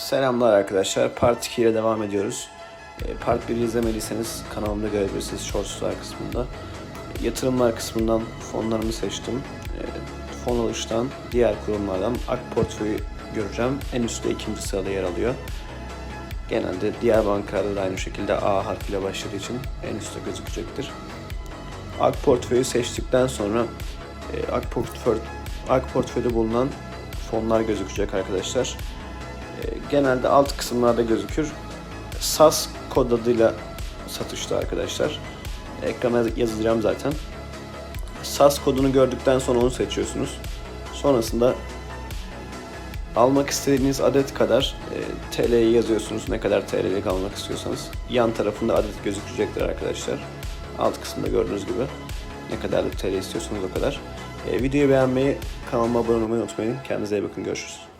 Selamlar arkadaşlar. Part 2 ile devam ediyoruz. E, Part 1'i izlemediyseniz kanalımda görebilirsiniz Shortslar kısmında. Yatırımlar kısmından fonlarımı seçtim. E, Fon alıştan diğer kurumlardan AK portföyü göreceğim. En üstte ikinci sırada yer alıyor. Genelde diğer bankalarda da aynı şekilde A harfiyle başladığı için en üstte gözükecektir. AK portföyü seçtikten sonra e, AK portföy AK portföyde bulunan fonlar gözükecek arkadaşlar. Genelde alt kısımlarda gözükür. SAS kod adıyla satışta arkadaşlar. Ekrana yazacağım zaten. SAS kodunu gördükten sonra onu seçiyorsunuz. Sonrasında almak istediğiniz adet kadar e, TL'yi yazıyorsunuz. Ne kadar TL'lik almak istiyorsanız. Yan tarafında adet gözükecektir arkadaşlar. Alt kısımda gördüğünüz gibi. Ne kadarlık TL istiyorsanız o kadar. E, videoyu beğenmeyi, kanalıma abone olmayı unutmayın. Kendinize iyi bakın. Görüşürüz.